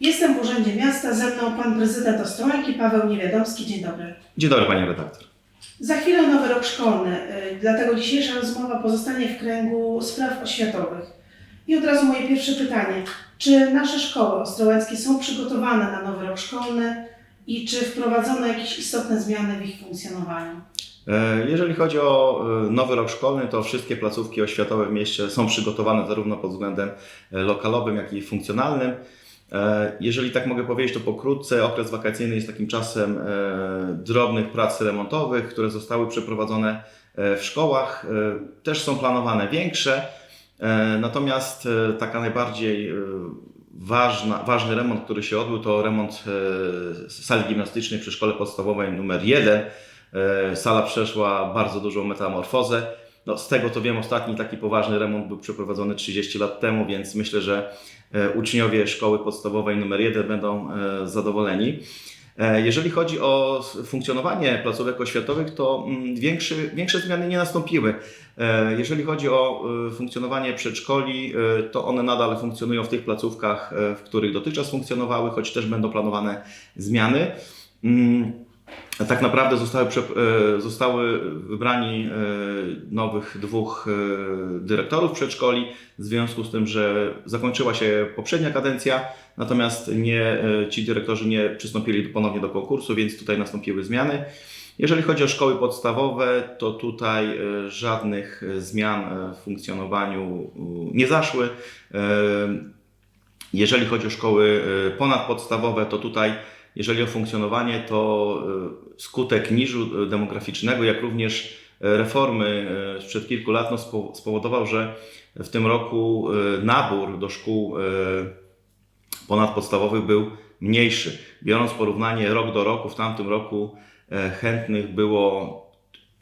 Jestem w Urzędzie Miasta, ze mną Pan Prezydent Ostrołęki, Paweł Niewiadomski. Dzień dobry. Dzień dobry Pani redaktor. Za chwilę nowy rok szkolny, y, dlatego dzisiejsza rozmowa pozostanie w kręgu spraw oświatowych. I od razu moje pierwsze pytanie. Czy nasze szkoły ostrołęckie są przygotowane na nowy rok szkolny i czy wprowadzono jakieś istotne zmiany w ich funkcjonowaniu? E, Jeżeli chodzi o e, nowy rok szkolny, to wszystkie placówki oświatowe w mieście są przygotowane zarówno pod względem e, lokalowym, jak i funkcjonalnym. E, Jeżeli tak mogę powiedzieć, to pokrótce okres wakacyjny jest takim czasem e, drobnych prac remontowych, które zostały przeprowadzone e, w szkołach. Też są planowane większe, natomiast taka najbardziej ważna, ważny remont, który się odbył, to remont sali gimnastycznej przy szkole podstawowej numer 1. E, Sala przeszła bardzo dużą metamorfozę. No, z tego co wiem, ostatni taki poważny remont był przeprowadzony 30 lat temu, więc myślę, że e, uczniowie szkoły podstawowej numer 1 będą e, zadowoleni. E, Jeżeli chodzi o funkcjonowanie placówek oświatowych, to mm, większy, większe zmiany nie nastąpiły. Jeżeli chodzi o funkcjonowanie przedszkoli, to one nadal funkcjonują w tych placówkach, w których dotychczas funkcjonowały, choć też będą planowane zmiany. Tak naprawdę zostały, e, zostały wybrani e, nowych dwóch e, dyrektorów przedszkoli, w związku z tym, że zakończyła się poprzednia kadencja, natomiast nie, ci dyrektorzy nie przystąpili ponownie do konkursu, więc tutaj nastąpiły zmiany. Jeżeli chodzi o szkoły podstawowe, to tutaj żadnych zmian w funkcjonowaniu nie zaszły. Jeżeli chodzi o szkoły ponadpodstawowe, to tutaj, jeżeli o funkcjonowanie, to e, skutek niżu demograficznego, jak również e, reformy e, sprzed kilku lat no, spo- spowodował, że w tym roku e, nabór do szkół e, ponadpodstawowych był mniejszy. Biorąc porównanie rok do roku, w tamtym roku e, chętnych było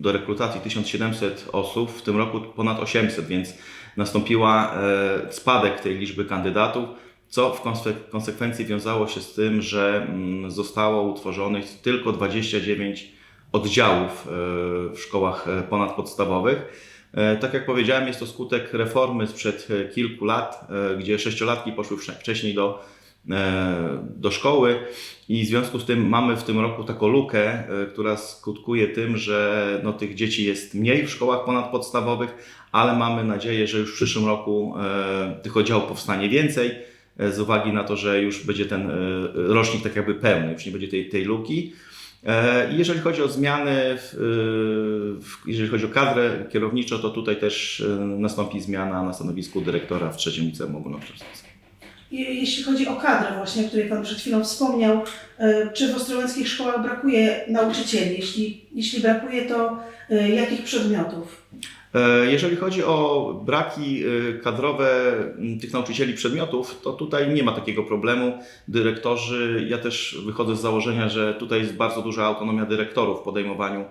do rekrutacji 1700 osób, w tym roku ponad 800, więc nastąpiła e, spadek tej liczby kandydatów, co w konse- konsekwencji wiązało się z tym, że mm, zostało utworzonych tylko 29 oddziałów e, w szkołach e, ponadpodstawowych. E, Tak jak powiedziałem, jest to skutek reformy sprzed kilku lat, gdzie sześciolatki poszły wcześniej do, do szkoły i w związku z tym mamy w tym roku taką lukę, która skutkuje tym, że no, tych dzieci jest mniej w szkołach ponadpodstawowych, ale mamy nadzieję, że już w przyszłym roku tych oddziałów powstanie więcej z uwagi na to, że już będzie ten e, rocznik tak jakby pełny, już nie będzie tej, tej luki. E, I jeżeli chodzi o zmiany, e, jeżeli chodzi o kadrę kierowniczą, to tutaj też e, nastąpi zmiana na stanowisku dyrektora w trzecim liceum ogólnokształcącym. Je- Jeśli chodzi o kadrę właśnie, o której Pan przed chwilą wspomniał, czy w ostrołęckich szkołach brakuje nauczycieli? Jeśli, jeśli brakuje, to jakich przedmiotów? E, Jeżeli chodzi o braki e, kadrowe tych nauczycieli przedmiotów, to tutaj nie ma takiego problemu. Dyrektorzy, ja też wychodzę z założenia, że tutaj jest bardzo duża autonomia dyrektorów w podejmowaniu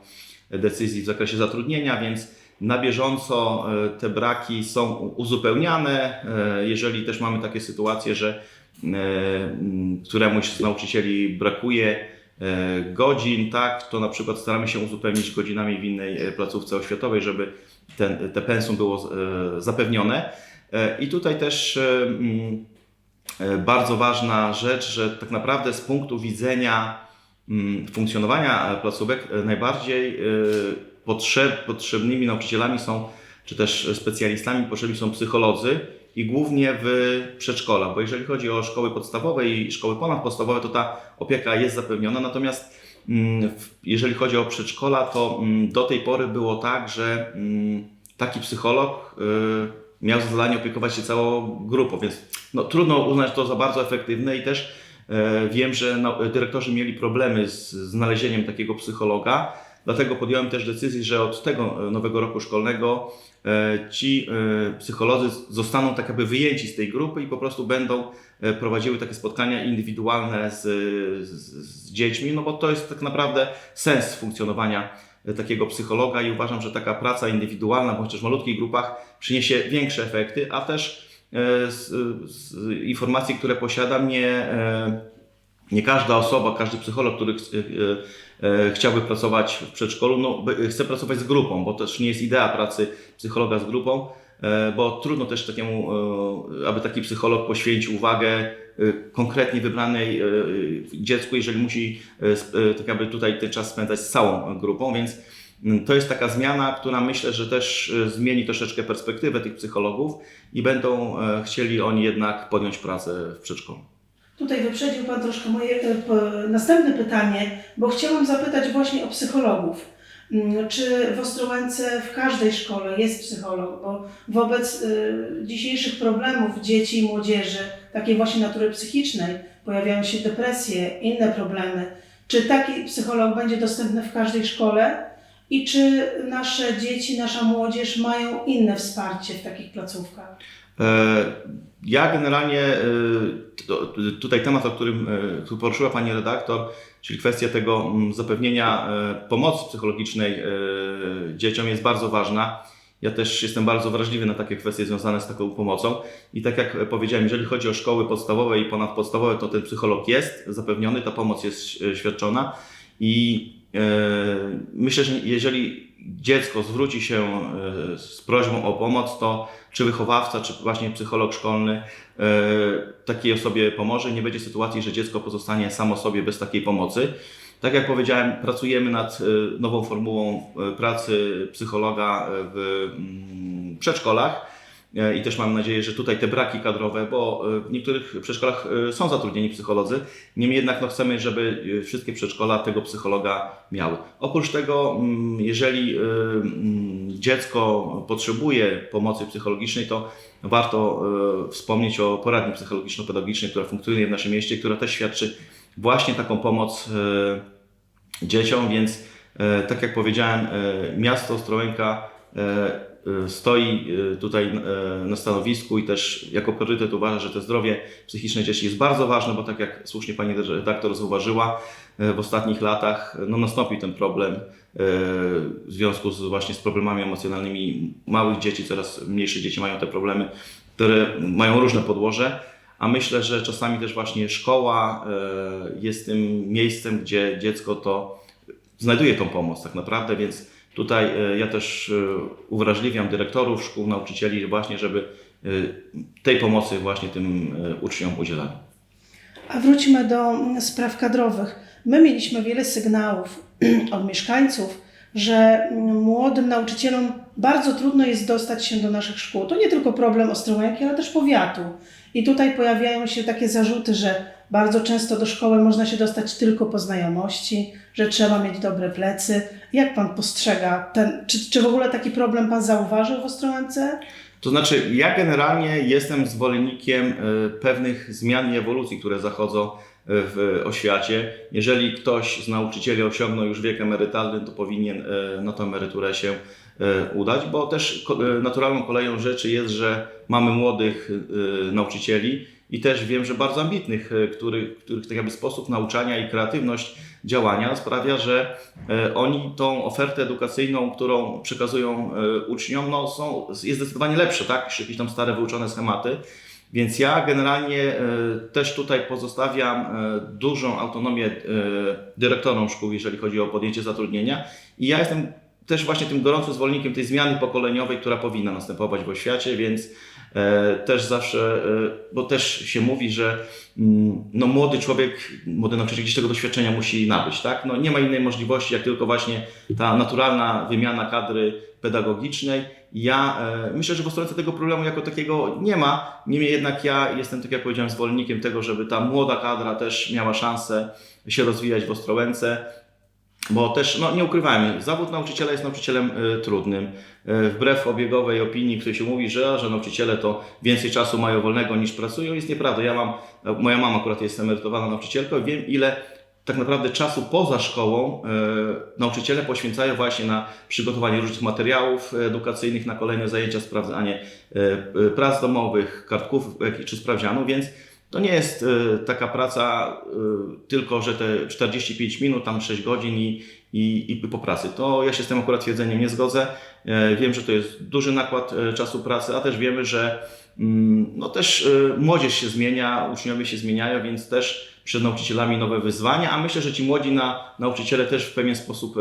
decyzji w zakresie zatrudnienia, więc na bieżąco e, te braki są uzupełniane. Jeżeli też mamy takie sytuacje, że któremuś z nauczycieli brakuje godzin, tak, to na przykład staramy się uzupełnić godzinami w innej placówce oświatowej, żeby ten, te pensum było e, zapewnione. E, I tutaj też e, bardzo ważna rzecz, że tak naprawdę z punktu widzenia funkcjonowania placówek najbardziej potrzeb, potrzebnymi nauczycielami są, czy też specjalistami potrzebni są psycholodzy i głównie w przedszkolach, bo jeżeli chodzi o szkoły podstawowe i szkoły ponadpodstawowe, to ta opieka jest zapewniona, natomiast jeżeli chodzi o przedszkola, to mm, do tej pory było tak, że mm, taki psycholog y, miał za zadanie opiekować się całą grupą, więc no, trudno uznać to za bardzo efektywne i też e, wiem, że no, dyrektorzy mieli problemy z znalezieniem takiego psychologa, dlatego podjąłem też decyzję, że od tego e, nowego roku szkolnego e, ci e, psycholodzy zostaną tak jakby wyjęci z tej grupy i po prostu będą prowadziły takie spotkania indywidualne z, z, z dziećmi, no bo to jest tak naprawdę sens funkcjonowania takiego psychologa i uważam, że taka praca indywidualna, bądź też w malutkich grupach przyniesie większe efekty, a też z, z informacji, które posiadam, nie, nie każda osoba, każdy psycholog, który chciałby pracować w przedszkolu, no, chce pracować z grupą, bo też nie jest idea pracy psychologa z grupą. e, bo trudno też takiemu, e, aby taki psycholog poświęcił uwagę e, konkretnie wybranej e, dziecku, jeżeli musi e, e, tak jakby tutaj ten czas spędzać z całą grupą, więc mm, to jest taka zmiana, która myślę, że też e, zmieni troszeczkę perspektywę tych psychologów i będą e, chcieli oni jednak podjąć pracę w przedszkolu. Tutaj wyprzedził Pan troszkę moje e, następne pytanie, bo chciałam zapytać właśnie o psychologów. Mm, Czy w Ostrołęce w każdej szkole jest psycholog? Bo wobec y, dzisiejszych problemów dzieci i młodzieży, takiej właśnie natury psychicznej, pojawiają się depresje, inne problemy. Czy taki psycholog będzie dostępny w każdej szkole? I czy nasze dzieci, nasza młodzież mają inne wsparcie w takich placówkach? E, Ja generalnie e, tutaj temat, o którym e, poruszyła Pani redaktor, czyli kwestia tego mm, zapewnienia pomocy psychologicznej dzieciom jest bardzo ważna. Ja też jestem bardzo wrażliwy na takie kwestie związane z taką pomocą. I tak jak powiedziałem, jeżeli chodzi o szkoły podstawowe i ponadpodstawowe, to ten psycholog jest zapewniony, ta pomoc jest świadczona. I myślę, że jeżeli dziecko zwróci się e, z prośbą o pomoc, to czy wychowawca, czy właśnie psycholog szkolny e, takiej osobie pomoże. Nie będzie sytuacji, że dziecko pozostanie samo sobie bez takiej pomocy. Tak jak powiedziałem, pracujemy nad e, nową formułą e, pracy psychologa e, w mm, przedszkolach. E, I też mam nadzieję, że tutaj te braki kadrowe, bo e, w niektórych przedszkolach e, są zatrudnieni psycholodzy, niemniej jednak no, chcemy, żeby wszystkie przedszkola tego psychologa miały. Oprócz tego, mm, jeżeli mm, dziecko potrzebuje pomocy psychologicznej, to warto wspomnieć o poradni psychologiczno-pedagogicznej, która funkcjonuje w naszym mieście, która też świadczy właśnie taką pomoc dzieciom, więc tak jak powiedziałem, miasto Ostrołęka stoi e, tutaj e, na stanowisku i też jako priorytet uważa, że to zdrowie psychiczne dzieci jest bardzo ważne, bo tak jak słusznie pani redaktor zauważyła, w ostatnich latach no, nastąpił ten problem w związku z właśnie z problemami emocjonalnymi małych dzieci, coraz mniejsze dzieci mają te problemy, które mają różne podłoże. A myślę, że czasami też właśnie szkoła jest tym miejscem, gdzie dziecko to znajduje tą pomoc tak naprawdę, więc tutaj e, ja też e, uwrażliwiam dyrektorów szkół, nauczycieli właśnie, żeby e, tej pomocy właśnie tym uczniom udzielali. A wróćmy do mm, spraw kadrowych. My mieliśmy wiele sygnałów od mieszkańców, że mm, młodym nauczycielom bardzo trudno jest dostać się do naszych szkół. To nie tylko problem Ostrołęki, ale też powiatu. I tutaj pojawiają się takie zarzuty, że bardzo często do szkoły można się dostać tylko po znajomości, że trzeba mieć dobre plecy. Jak pan postrzega ten, czy, czy w ogóle taki problem pan zauważył w Ostrołęce? To znaczy, ja generalnie jestem zwolennikiem e, pewnych zmian i ewolucji, które zachodzą e, w oświacie. Jeżeli ktoś z nauczycieli osiągnął już wiek emerytalny, to powinien e, na tę emeryturę się udać, bo też naturalną koleją rzeczy jest, że mamy młodych nauczycieli i też wiem, że bardzo ambitnych, e, który, których tak jakby sposób nauczania i kreatywność działania sprawia, że e, oni tą ofertę edukacyjną, którą przekazują e, uczniom, no są, jest zdecydowanie lepsze, tak, niż jakieś tam stare wyuczone schematy. Więc ja generalnie też tutaj pozostawiam dużą autonomię dyrektorom szkół, jeżeli chodzi o podjęcie zatrudnienia. I ja jestem też właśnie tym gorącym zwolennikiem tej zmiany pokoleniowej, która powinna następować w oświacie, więc też zawsze, e, bo też się mówi, że mm, no, młody człowiek, młody nauczyciel gdzieś tego doświadczenia musi nabyć, tak? No, nie ma innej możliwości, jak tylko właśnie ta naturalna wymiana kadry pedagogicznej. Ja e, myślę, że w Ostrołęce tego problemu jako takiego nie ma, niemniej jednak ja jestem, tak jak powiedziałem, zwolennikiem tego, żeby ta młoda kadra też miała szansę się rozwijać w Ostrołęce. Bo też, no nie ukrywajmy, zawód nauczyciela jest nauczycielem y, trudnym. Y, wbrew obiegowej opinii, której się mówi, że, że nauczyciele to więcej czasu mają wolnego niż pracują, jest nieprawda. Ja mam, moja mama akurat jest emerytowana nauczycielką i wiem, ile tak naprawdę czasu poza szkołą y, nauczyciele poświęcają właśnie na przygotowanie różnych materiałów edukacyjnych, na kolejne zajęcia, sprawdzanie y, y, prac domowych, kartków czy sprawdzianów, więc to nie jest y, taka praca y, tylko, że te 45 minut, tam 6 godzin i, i, i po pracy. To ja się z tym akurat twierdzeniem nie zgodzę. E, Wiem, że to jest duży nakład e, czasu pracy, a też wiemy, że mm, no też e, młodzież się zmienia, uczniowie się zmieniają, więc też przed nauczycielami nowe wyzwania, a myślę, że ci młodzi na, nauczyciele też w pewien sposób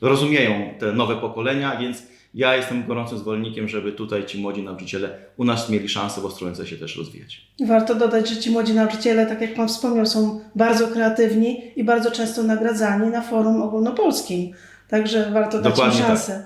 rozumieją te nowe pokolenia, więc Ja jestem gorącym zwolennikiem, żeby tutaj ci młodzi nauczyciele u nas mieli szansę w Ostrołęce się też rozwijać. Warto dodać, że ci młodzi nauczyciele, tak jak Pan wspomniał, są bardzo kreatywni i bardzo często nagradzani na forum ogólnopolskim. Także warto dać im Dokładnie tak. szansę.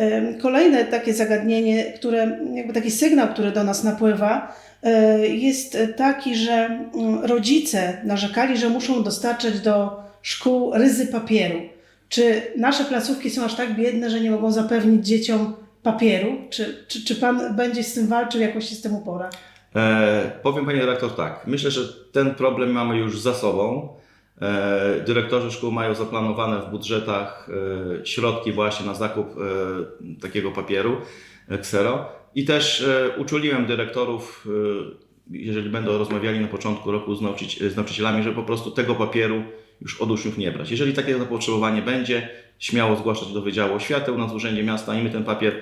Ym, Kolejne takie zagadnienie, które, jakby taki sygnał, który do nas napływa, y, jest taki, że mm, rodzice narzekali, że muszą dostarczać do szkół ryzy papieru. Czy nasze placówki są aż tak biedne, że nie mogą zapewnić dzieciom papieru? Czy, czy, czy Pan będzie z tym walczył, jakoś się z tym upora? E, powiem Panie Dyrektor tak, myślę, że ten problem mamy już za sobą. E, dyrektorzy szkół mają zaplanowane w budżetach e, środki właśnie na zakup e, takiego papieru Xero i też e, uczuliłem dyrektorów, e, jeżeli będą rozmawiali na początku roku z, nauczyci- z nauczycielami, że po prostu tego papieru już od uczniów nie brać. Jeżeli takie zapotrzebowanie będzie, śmiało zgłaszać do Wydziału Oświaty u nas w Urzędzie Miasta i my ten papier e,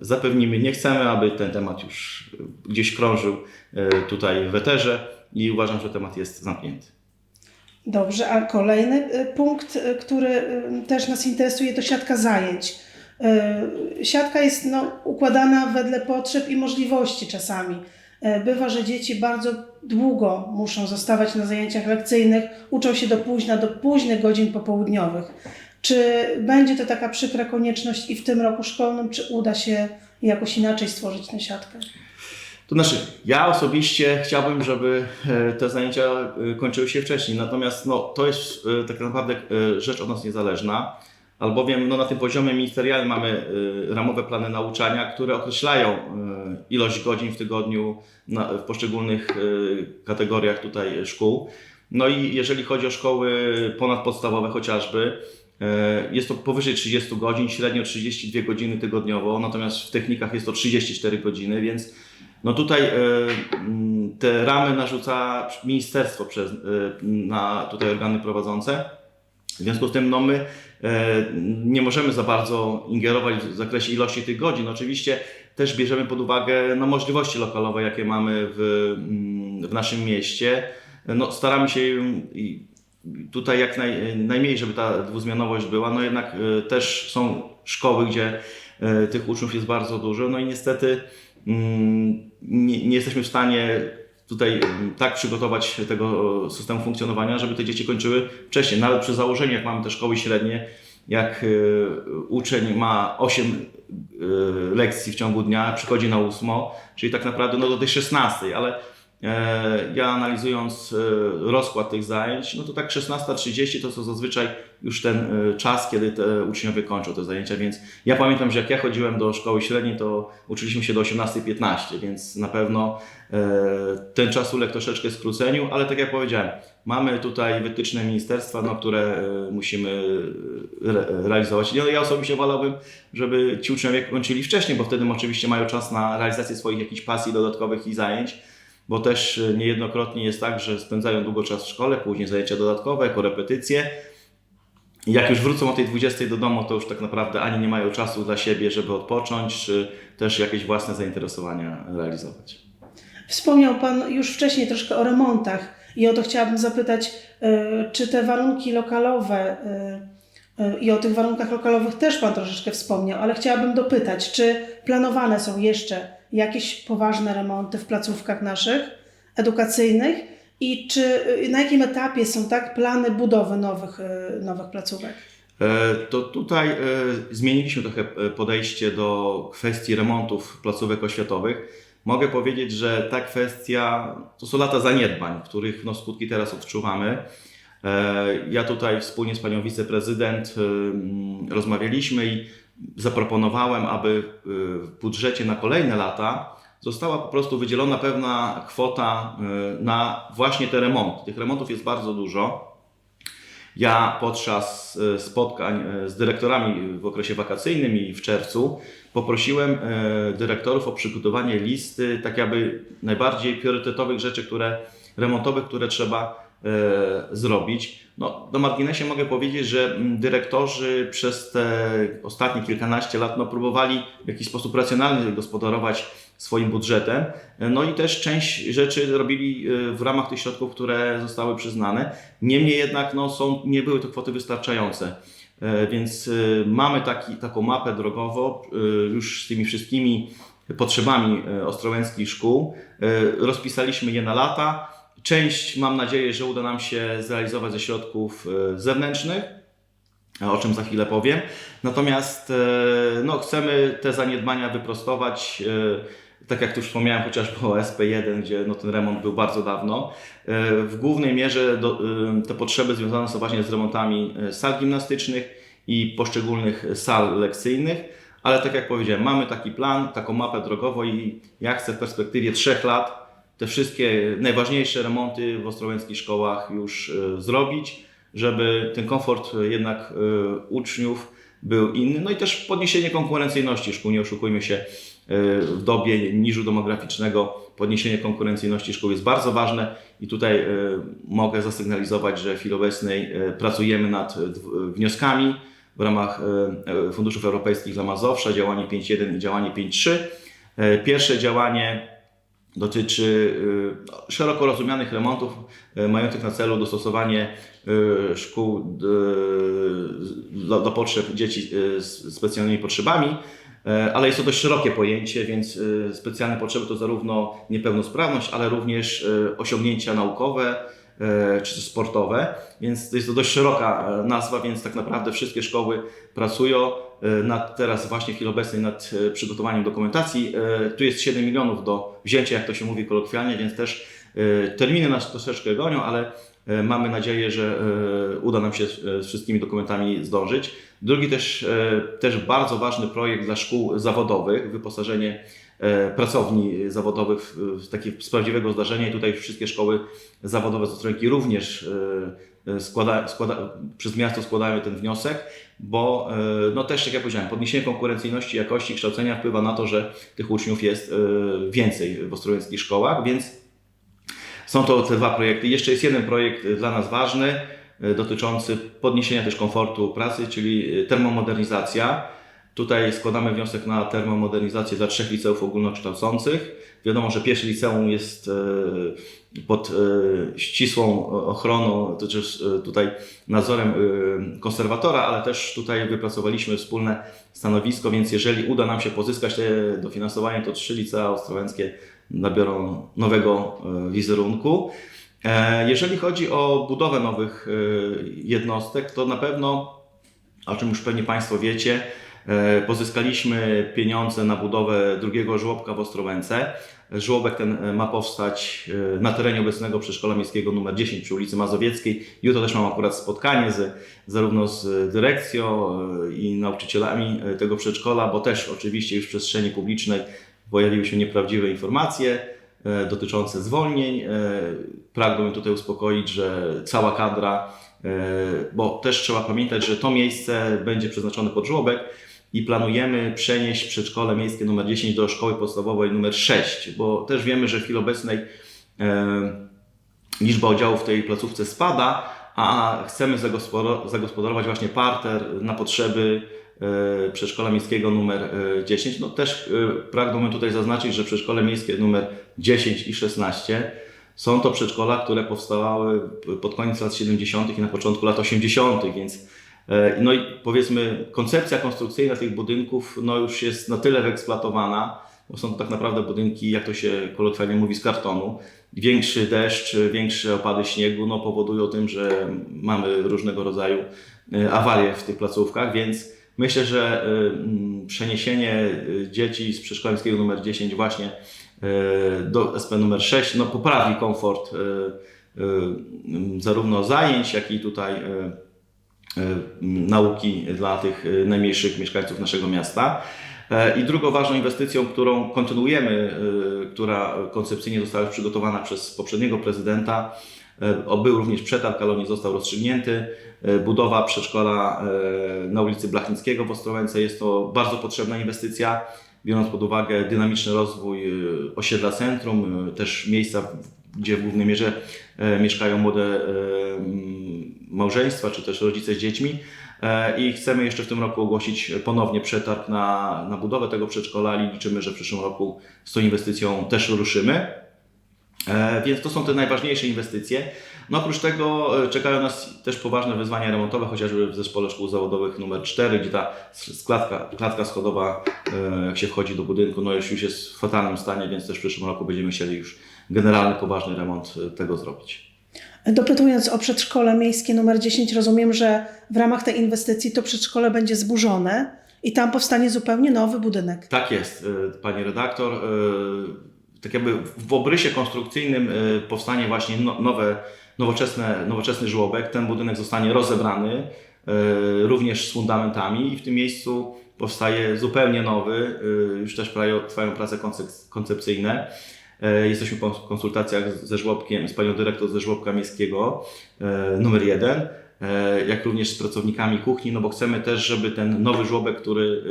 zapewnimy. Nie chcemy, aby ten temat już gdzieś krążył e, tutaj w eterze i uważam, że temat jest zamknięty. Dobrze, a kolejny punkt, który też nas interesuje, to siatka zajęć. Siatka jest no, układana wedle potrzeb i możliwości czasami. Y, Bywa, że dzieci bardzo długo muszą zostawać na zajęciach lekcyjnych, uczą się do późna, do późnych godzin popołudniowych. Czy będzie to taka przykra konieczność i w tym roku szkolnym, czy uda się jakoś inaczej stworzyć tę siatkę? To znaczy, ja osobiście chciałbym, żeby e, te zajęcia e, kończyły się wcześniej, natomiast no, to jest e, tak naprawdę e, rzecz od nas niezależna, albowiem no, na tym poziomie ministerialnym mamy e, ramowe plany nauczania, które określają e, ilość godzin w tygodniu na, w poszczególnych e, kategoriach tutaj szkół. No i jeżeli chodzi o szkoły ponadpodstawowe chociażby, jest to powyżej 30 godzin, średnio 32 godziny tygodniowo, natomiast w technikach jest to 34 godziny, więc no tutaj mm, te ramy narzuca ministerstwo przez, na tutaj organy prowadzące. W związku z tym no my nie możemy za bardzo ingerować w zakresie ilości tych godzin. Oczywiście też bierzemy pod uwagę no, możliwości lokalowe, jakie mamy w, mm, w naszym mieście. No, staramy się tutaj jak naj, najmniej, żeby ta dwuzmianowość była. No jednak e, też są szkoły, gdzie e, tych uczniów jest bardzo dużo. No i niestety mm, nie, nie jesteśmy w stanie tutaj mm, tak przygotować tego systemu funkcjonowania, żeby te dzieci kończyły wcześniej. Nawet przy założeniu, jak mamy te szkoły średnie, jak y, uczeń ma 8 y, lekcji w ciągu dnia, przychodzi na 8, czyli tak naprawdę no, do tej 16, ale e, ja analizując e, rozkład tych zajęć, no to tak 16.30 to są zazwyczaj już ten e, czas, kiedy te uczniowie kończą te zajęcia, więc ja pamiętam, że jak ja chodziłem do szkoły średniej, to uczyliśmy się do 18.15, więc na pewno e, ten czas uległ troszeczkę skróceniu, ale tak jak powiedziałem, mamy tutaj wytyczne ministerstwa, no, które e, musimy re, realizować. No, ja osobiście wolałbym, żeby ci uczniowie kończyli wcześniej, bo wtedy oczywiście mają czas na realizację swoich jakichś pasji dodatkowych i zajęć, bo też e, niejednokrotnie jest tak, że spędzają długo czas w szkole, później zajęcia dodatkowe, korepetycje. Jak już wrócą o tej 20 do domu, to już tak naprawdę ani nie mają czasu dla siebie, żeby odpocząć, czy też jakieś własne zainteresowania realizować. Wspomniał Pan już wcześniej troszkę o remontach i o to chciałabym zapytać, y, czy te warunki lokalowe y, i o tych warunkach lokalowych też Pan troszeczkę wspomniał, ale chciałabym dopytać, czy planowane są jeszcze jakieś poważne remonty w placówkach naszych edukacyjnych i czy na jakim etapie są tak plany budowy nowych, y, nowych placówek? E, To tutaj e, zmieniliśmy trochę e, podejście do kwestii remontów placówek oświatowych. Mogę powiedzieć, że ta kwestia to są lata zaniedbań, których no, skutki teraz odczuwamy. E, Ja tutaj wspólnie z panią wiceprezydent e, rozmawialiśmy i zaproponowałem, aby e, w budżecie na kolejne lata została po prostu wydzielona pewna kwota e, na właśnie te remonty. Tych remontów jest bardzo dużo. Ja podczas e, spotkań z dyrektorami w okresie wakacyjnym i w czerwcu poprosiłem dyrektorów o przygotowanie listy tak jakby najbardziej priorytetowych rzeczy, które remontowych, które trzeba zrobić. No, do marginesie mogę powiedzieć, że mm, dyrektorzy przez te ostatnie kilkanaście lat no, próbowali w jakiś sposób racjonalny gospodarować swoim budżetem. No i też część rzeczy robili e, w ramach tych środków, które zostały przyznane. Niemniej jednak no, są, nie były to kwoty wystarczające. E, Więc e, mamy taki, taką mapę drogową e, już z tymi wszystkimi potrzebami e, ostrołęckich szkół. E, Rozpisaliśmy je na lata. Część mam nadzieję, że uda nam się zrealizować ze środków e, zewnętrznych, o czym za chwilę powiem. Natomiast e, no, chcemy te zaniedbania wyprostować. e, Tak jak tu wspomniałem, chociażby o SP1, gdzie no, ten remont był bardzo dawno. E, W głównej mierze do, e, te potrzeby związane są właśnie z remontami e, sal gimnastycznych i poszczególnych sal lekcyjnych. Ale tak jak powiedziałem, mamy taki plan, taką mapę drogową i ja chcę w perspektywie trzech lat te wszystkie najważniejsze remonty w ostrołęckich szkołach już e, zrobić, żeby ten komfort e, jednak e, uczniów był inny. No i też podniesienie konkurencyjności szkół, nie oszukujmy się, w dobie niżu demograficznego podniesienie konkurencyjności szkół jest bardzo ważne i tutaj mogę zasygnalizować, że w chwili obecnej pracujemy nad wnioskami w ramach funduszów europejskich dla Mazowsza, działanie 5.1 i działanie 5.3. E, Pierwsze działanie dotyczy no, szeroko rozumianych remontów e, mających na celu dostosowanie e, szkół do, potrzeb dzieci z specjalnymi potrzebami. E, Ale jest to dość szerokie pojęcie, więc specjalne potrzeby to zarówno niepełnosprawność, ale również osiągnięcia naukowe e, czy sportowe, więc to jest to dość szeroka e, nazwa, więc tak naprawdę wszystkie szkoły pracują nad, teraz właśnie w chwili obecnej nad e, przygotowaniem dokumentacji. E, Tu jest 7 milionów do wzięcia, jak to się mówi kolokwialnie, więc też e, terminy nas troszeczkę gonią, ale e, mamy nadzieję, że e, uda nam się e, z wszystkimi dokumentami zdążyć. Drugi też, e, też bardzo ważny projekt dla szkół zawodowych, wyposażenie e, pracowni zawodowych w, takie z prawdziwego zdarzenia i tutaj wszystkie szkoły zawodowe z również e, e, składa, składa, przez miasto składają ten wniosek, bo e, no też, jak ja powiedziałem, podniesienie konkurencyjności jakości kształcenia wpływa na to, że tych uczniów jest e, więcej w ostrołęckich szkołach, więc są to te dwa projekty. Jeszcze jest jeden projekt e, dla nas ważny, e, dotyczący podniesienia też komfortu pracy, czyli e, termomodernizacja. Tutaj składamy wniosek na termomodernizację dla trzech liceów ogólnokształcących. Wiadomo, że pierwsze liceum jest e, pod e, ścisłą ochroną, to też e, tutaj nadzorem konserwatora, ale też tutaj wypracowaliśmy wspólne stanowisko, więc jeżeli uda nam się pozyskać te dofinansowanie, to trzy licea ostrołęckie nabiorą nowego wizerunku. Jeżeli chodzi o budowę nowych jednostek, to na pewno, o czym już pewnie Państwo wiecie, pozyskaliśmy pieniądze na budowę drugiego żłobka w Ostrołęce. Żłobek ten e, ma powstać e, na terenie obecnego przedszkola miejskiego nr 10 przy ulicy Mazowieckiej. Jutro też mam akurat spotkanie z, zarówno z dyrekcją e, i nauczycielami e, tego przedszkola, bo też oczywiście już w przestrzeni publicznej pojawiły się nieprawdziwe informacje e, dotyczące zwolnień. E, Pragnąłem tutaj uspokoić, że cała kadra, e, bo też trzeba pamiętać, że to miejsce będzie przeznaczone pod żłobek i planujemy przenieść przedszkole miejskie numer 10 do szkoły podstawowej numer 6, bo też wiemy, że w chwili obecnej e, liczba oddziałów w tej placówce spada, a chcemy zagospodaro- zagospodarować właśnie parter na potrzeby e, przedszkola miejskiego numer e, 10. No też e, pragnąłbym tutaj zaznaczyć, że przedszkole miejskie numer 10 i 16 są to przedszkola, które powstawały pod koniec lat 70. i na początku lat 80., więc e, no i powiedzmy koncepcja konstrukcyjna tych budynków no już jest na tyle wyeksploatowana, bo są to tak naprawdę budynki, jak to się kolokwialnie mówi, z kartonu. Większy deszcz, większe opady śniegu no, powodują tym, że mamy różnego rodzaju e, awarie w tych placówkach, więc myślę, że e, przeniesienie e, dzieci z przedszkola miejskiego numer 10 właśnie e, do SP numer 6 no, poprawi komfort e, e, zarówno zajęć, jak i tutaj e, e, nauki dla tych e, najmniejszych mieszkańców naszego miasta. E, I drugą ważną inwestycją, którą kontynuujemy, e, która koncepcyjnie została już przygotowana przez poprzedniego prezydenta, e, był również przetarg, ale on nie został rozstrzygnięty. E, Budowa przedszkola na ulicy Blachnickiego w Ostrołęce jest to bardzo potrzebna inwestycja, biorąc pod uwagę dynamiczny rozwój osiedla centrum, też miejsca, gdzie w głównej mierze mieszkają młode małżeństwa, czy też rodzice z dziećmi. E, I chcemy jeszcze w tym roku ogłosić ponownie przetarg na, na budowę tego przedszkola liczymy, że w przyszłym roku z tą inwestycją też ruszymy. E, Więc to są te najważniejsze inwestycje. No oprócz tego e, czekają nas też poważne wyzwania remontowe, chociażby w zespole szkół zawodowych numer 4, gdzie ta klatka, klatka schodowa, jak się wchodzi do budynku, no już, jest w fatalnym stanie, więc też w przyszłym roku będziemy chcieli już generalny, poważny remont tego zrobić. Dopytując o przedszkole miejskie numer 10, rozumiem, że w ramach tej inwestycji to przedszkole będzie zburzone i tam powstanie zupełnie nowy budynek. Tak jest, e, pani redaktor. E, Tak jakby w obrysie konstrukcyjnym e, powstanie właśnie no- nowe, nowoczesne, nowoczesny żłobek. Ten budynek zostanie rozebrany również z fundamentami i w tym miejscu powstaje zupełnie nowy. Już też trwają, prace koncep- koncepcyjne. E, Jesteśmy po konsultacjach ze żłobkiem, z panią dyrektor ze żłobka miejskiego e, numer jeden e, jak również z pracownikami kuchni, no bo chcemy też, żeby ten nowy żłobek, który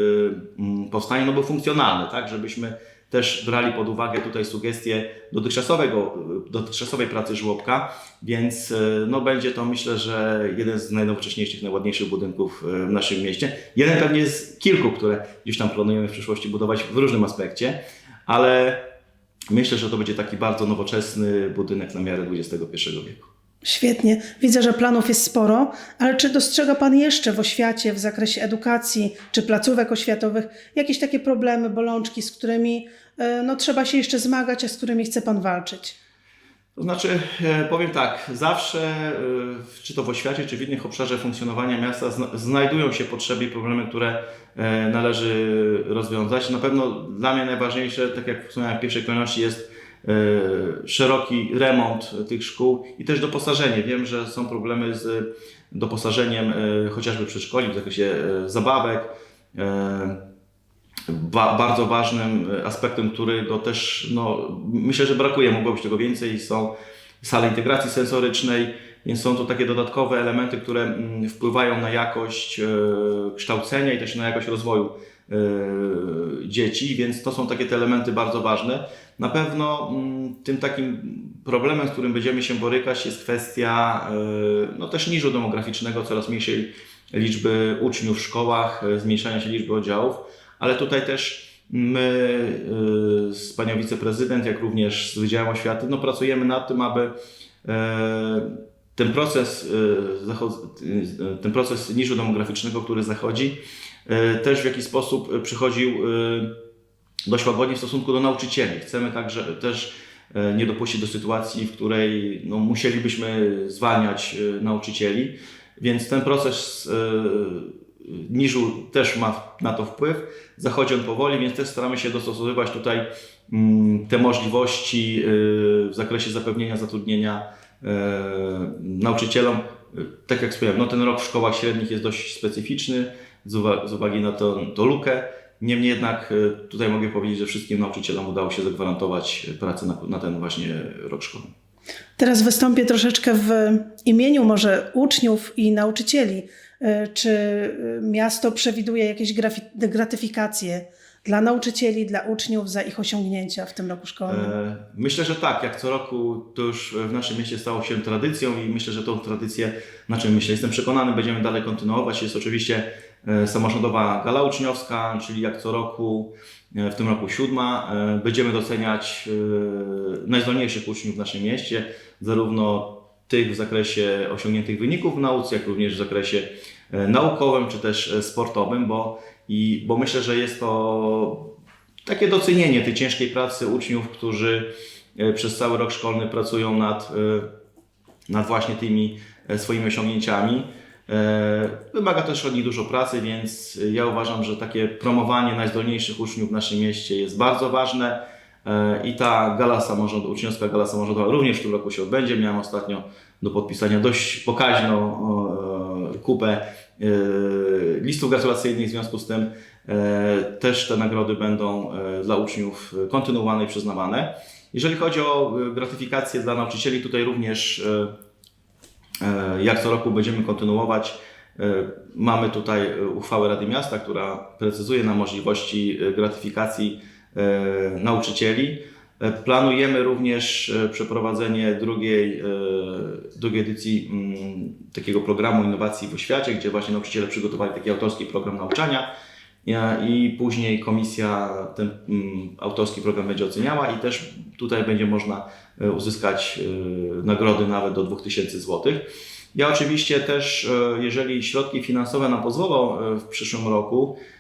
powstanie, no był funkcjonalny, tak, żebyśmy też brali pod uwagę tutaj sugestie dotychczasowego, dotychczasowej pracy żłobka, więc no będzie to myślę, że jeden z najnowocześniejszych, najładniejszych budynków w naszym mieście. Jeden pewnie z kilku, które gdzieś tam planujemy w przyszłości budować w różnym aspekcie, ale myślę, że to będzie taki bardzo nowoczesny budynek na miarę XXI wieku. Świetnie. Widzę, że planów jest sporo, ale czy dostrzega Pan jeszcze w oświacie, w zakresie edukacji czy placówek oświatowych jakieś takie problemy, bolączki, z którymi e, no, trzeba się jeszcze zmagać, a z którymi chce Pan walczyć? To znaczy, e, powiem tak, zawsze, e, czy to w oświacie, czy w innych obszarze funkcjonowania miasta, zna- znajdują się potrzeby i problemy, które e, należy rozwiązać. Na pewno dla mnie najważniejsze, tak jak wspomniałem w pierwszej kolejności, jest szeroki remont tych szkół i też doposażenie. Wiem, że są problemy z doposażeniem chociażby przedszkoli w zakresie zabawek. Ba, bardzo ważnym e, aspektem, którego też no, myślę, że brakuje, mogło być tego więcej, są sale integracji sensorycznej, więc są to takie dodatkowe elementy, które mm, wpływają na jakość e, kształcenia i też na jakość rozwoju e, dzieci, więc to są takie te elementy bardzo ważne. Na pewno mm, tym takim problemem, z którym będziemy się borykać jest kwestia no, też niżu demograficznego, coraz mniejszej liczby uczniów w szkołach, zmniejszania się liczby oddziałów ale tutaj też my y, z panią wiceprezydent, jak również z Wydziałem Oświaty, no, pracujemy nad tym, aby e, ten proces, zachod- y, ten proces niżu demograficznego, który zachodzi, e, też w jakiś sposób e, przychodził dość łagodnie w stosunku do nauczycieli. Chcemy także też e, nie dopuścić do sytuacji, w której no, musielibyśmy zwalniać e, nauczycieli, więc ten proces e, niżu też ma na to wpływ. Zachodzi on powoli, więc też staramy się dostosowywać tutaj mm, te możliwości y, w zakresie zapewnienia zatrudnienia y, nauczycielom. Tak jak wspomniałem, no ten rok w szkołach średnich jest dość specyficzny z, uwa- z uwagi na tą lukę. Niemniej jednak y, tutaj mogę powiedzieć, że wszystkim nauczycielom udało się zagwarantować pracę na, na ten właśnie rok szkolny. Teraz wystąpię troszeczkę w imieniu może uczniów i nauczycieli. E, Czy e, miasto przewiduje jakieś gratyfikacje dla nauczycieli, dla uczniów za ich osiągnięcia w tym roku szkolnym? E, Myślę, że tak. Jak co roku to już w naszym mieście stało się tradycją i myślę, że tą tradycję, na czym myślę, jestem przekonany, będziemy dalej kontynuować. Jest oczywiście samorządowa gala uczniowska, czyli jak co roku, w tym roku siódma. Będziemy doceniać najzdolniejszych uczniów w naszym mieście, zarówno tych w zakresie osiągniętych wyników w nauce, jak również w zakresie e, naukowym czy też e, sportowym, bo, i, bo myślę, że jest to takie docenienie tej ciężkiej pracy uczniów, którzy e, przez cały rok szkolny pracują nad, nad właśnie tymi swoimi osiągnięciami. Wymaga też od nich dużo pracy, więc ja uważam, że takie promowanie najzdolniejszych uczniów w naszym mieście jest bardzo ważne. E, I ta gala samorządu, uczniowska gala samorządowa również w tym roku się odbędzie. Miałem ostatnio do podpisania dość pokaźną e, kupę e, listów gratulacyjnych w związku z tym też te nagrody będą dla uczniów kontynuowane i przyznawane. Jeżeli chodzi o gratyfikacje dla nauczycieli, tutaj również jak co roku będziemy kontynuować. Mamy tutaj uchwałę Rady Miasta, która precyzuje nam możliwości gratyfikacji nauczycieli. E, Planujemy również e, przeprowadzenie drugiej, e, drugiej edycji mm, takiego programu innowacji w oświacie, gdzie właśnie nauczyciele przygotowali taki autorski program nauczania. I później komisja ten mm, autorski program będzie oceniała i też tutaj będzie można e, uzyskać e, nagrody nawet do 2000 zł. Ja oczywiście też, e, jeżeli środki finansowe nam pozwolą e, w przyszłym roku, e,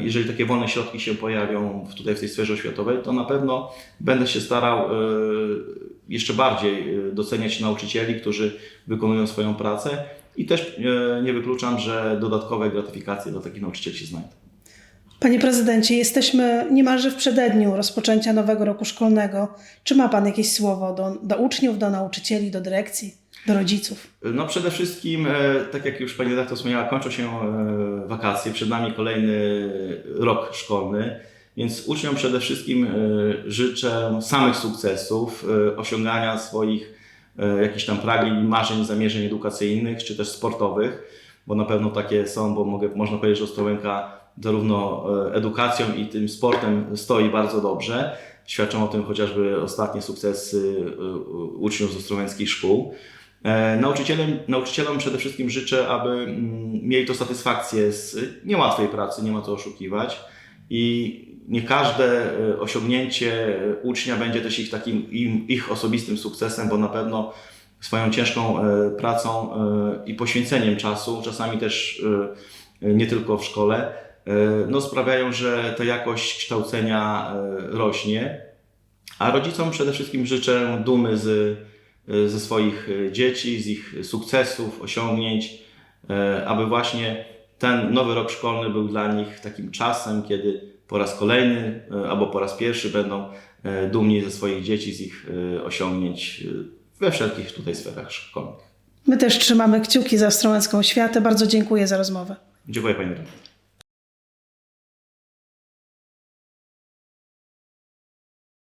jeżeli takie wolne środki się pojawią tutaj w tej sferze oświatowej, to na pewno będę się starał e, jeszcze bardziej e, doceniać nauczycieli, którzy wykonują swoją pracę i też e, nie wykluczam, że dodatkowe gratyfikacje dla takich nauczycieli się znajdą. Panie prezydencie, jesteśmy niemalże w przededniu rozpoczęcia nowego roku szkolnego. Czy ma Pan jakieś słowo do, do uczniów, do nauczycieli, do dyrekcji, do rodziców? No przede wszystkim, e, tak jak już Pani redaktor wspomniała, kończą się e, wakacje, przed nami kolejny rok szkolny, więc uczniom przede wszystkim e, życzę samych sukcesów, osiągania swoich jakichś tam pragnień, marzeń, zamierzeń edukacyjnych czy też sportowych, bo na pewno takie są, bo mogę, można powiedzieć, że Ostrołęka zarówno edukacją i tym sportem stoi bardzo dobrze. Świadczą o tym chociażby ostatnie sukcesy uczniów z ostrołęckich szkół. E, Nauczycielom, nauczycielom przede wszystkim życzę, aby mm, mieli to satysfakcję z niełatwej pracy, nie ma co oszukiwać. I nie każde e, osiągnięcie ucznia będzie też ich takim im, ich osobistym sukcesem, bo na pewno swoją ciężką e, pracą e, i poświęceniem czasu, czasami też e, nie tylko w szkole, e, no sprawiają, że ta jakość kształcenia e, rośnie. A rodzicom przede wszystkim życzę dumy z, ze swoich e, dzieci, z ich sukcesów, osiągnięć, e, aby właśnie ten nowy rok szkolny był dla nich takim czasem, kiedy po raz kolejny e, albo po raz pierwszy będą e, dumni ze swoich dzieci, z ich e, osiągnięć e, we wszelkich tutaj sferach szkolnych. My też trzymamy kciuki za Ostrołęcką Oświatę. Bardzo dziękuję za rozmowę. Dziękuję Pani.